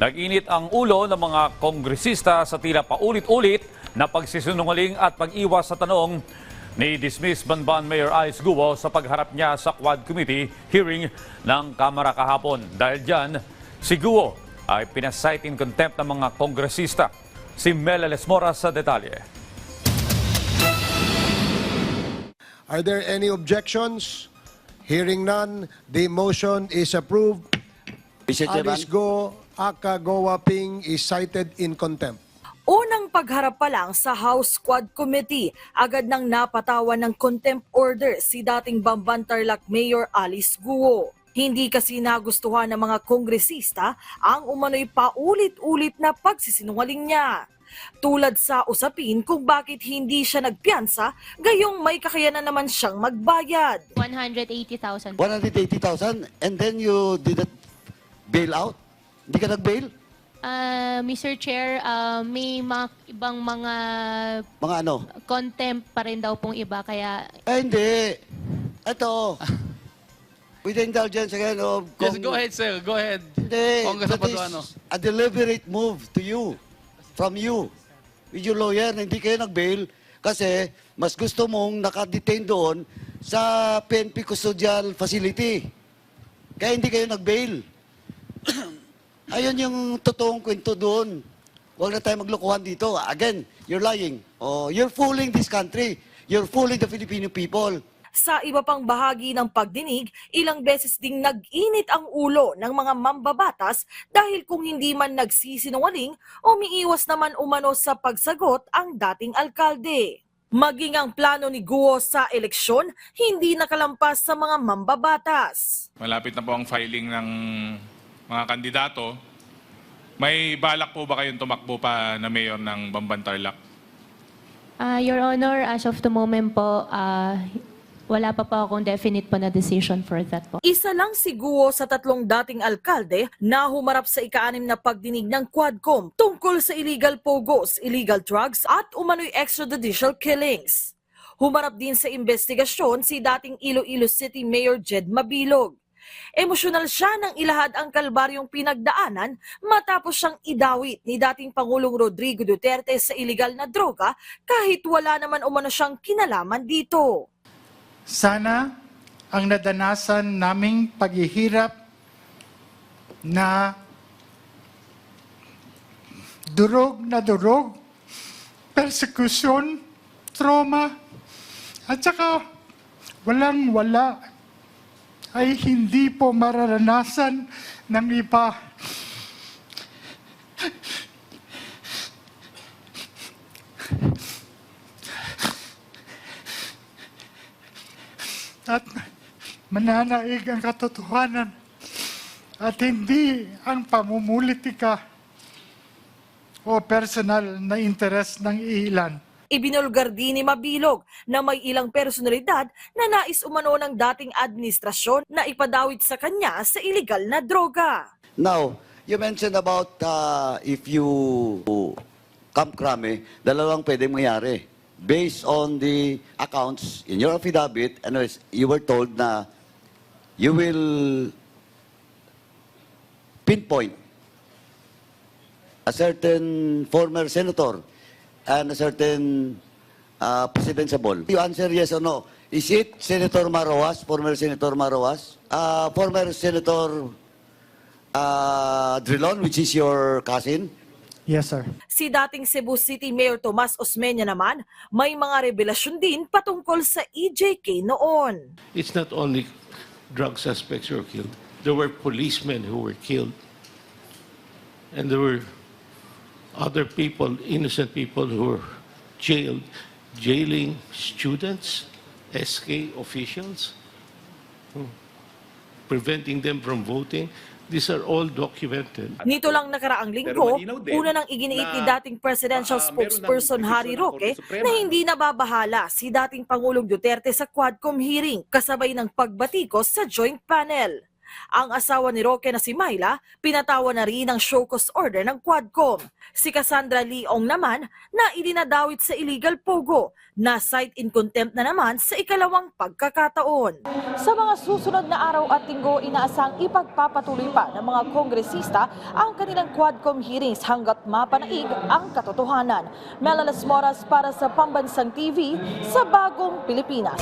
Nag-init ang ulo ng mga kongresista sa tila paulit-ulit na pagsisinungaling at pag-iwas sa tanong ni dismiss Banban Mayor Alice Guo sa pagharap niya sa Quad Committee hearing ng Kamara kahapon. Dahil dyan, si Guo ay pinasight in contempt ng mga kongresista. Si Mel Lesmora sa detalye. Are there any objections? Hearing none, the motion is approved. Mr. Chairman, Alice Go Aka Goa Ping is cited in contempt. Unang pagharap pa lang sa House Squad Committee, agad nang napatawan ng contempt order si dating Bamban Tarlac Mayor Alice Guo. Hindi kasi nagustuhan ng mga kongresista ang umano'y paulit-ulit na pagsisinungaling niya. Tulad sa usapin kung bakit hindi siya nagpiyansa, gayong may kakayanan naman siyang magbayad. 180,000. 180,000 and then you didn't bail out? Hindi ka nag-bail? Ah, Mr. Chair, ah, may mga ibang mga Mga ano? contempt pa rin daw pong iba kaya Eh, hindi. Ito. With the indulgence again of... Yes, go ahead, sir. Go ahead. Hindi. Congressman that is Paduano. a deliberate move to you. From you. With your lawyer na hindi kayo nag-bail kasi mas gusto mong nakadetain doon sa PNP Custodial Facility. Kaya hindi kayo nag-bail. Ayun yung totoong kwento doon. Huwag na tayo maglokohan dito. Again, you're lying. Oh, you're fooling this country. You're fooling the Filipino people. Sa iba pang bahagi ng pagdinig, ilang beses ding nag-init ang ulo ng mga mambabatas dahil kung hindi man nagsisinungaling, umiiwas naman umano sa pagsagot ang dating alkalde. Maging ang plano ni Guo sa eleksyon, hindi nakalampas sa mga mambabatas. Malapit na po ang filing ng mga kandidato. May balak po ba kayong tumakbo pa na mayor ng Bamban Tarlac? ah, Your Honor, as of the moment po, ah, wala pa po akong definite po na decision for that po. Isa lang si Guo sa tatlong dating alkalde na humarap sa ika-anim na pagdinig ng Quadcom tungkol sa illegal pogos, illegal drugs at umano'y extrajudicial killings. Humarap din sa investigasyon si dating Iloilo City Mayor Jed Mabilog. Emosyonal siya nang ilahad ang kalbaryong pinagdaanan matapos siyang idawit ni dating Pangulong Rodrigo Duterte sa illegal na droga kahit wala naman umano siyang kinalaman dito. Sana ang nadanasan naming paghihirap na durog na durog, persecution, trauma, at saka walang wala ay hindi po mararanasan ng iba. at mananaig ang katotohanan at hindi ang pamumulitika o personal na interes ng ilan. Ibinulgar din ni Mabilog na may ilang personalidad na nais umano ng dating administrasyon na ipadawit sa kanya sa illegal na droga. Now, you mentioned about uh, if you come crame, dalawang pwedeng mangyari. Based on the accounts in your affidavit, is- you were told na you will pinpoint a certain former senator and a certain uh, presidential. You answer yes or no. Is it Senator Maroas, former Senator Maroas? Uh, former Senator uh, Drilon, which is your cousin? Yes, sir. Si dating Cebu City Mayor Tomas Osmeña naman, may mga revelasyon din patungkol sa EJK noon. it's not only drug suspects who were killed. There were policemen who were killed. And there were other people, innocent people who were jailed, jailing students, SK officials, hmm, preventing them from voting. These are all documented. Nito lang nakaraang linggo, una nang iginiit ni dating presidential spokesperson Harry Roque na hindi nababahala si dating Pangulong Duterte sa Quadcom hearing kasabay ng pagbatikos sa joint panel. Ang asawa ni Roque na si Myla, pinatawa na rin ang show cause order ng Quadcom. Si Cassandra Leong naman na idinadawit sa illegal pogo na cite in contempt na naman sa ikalawang pagkakataon. Sa mga susunod na araw at linggo, inaasang ipagpapatuloy pa ng mga kongresista ang kanilang Quadcom hearings hanggat mapanaig ang katotohanan. Melalas Moras para sa Pambansang TV sa Bagong Pilipinas.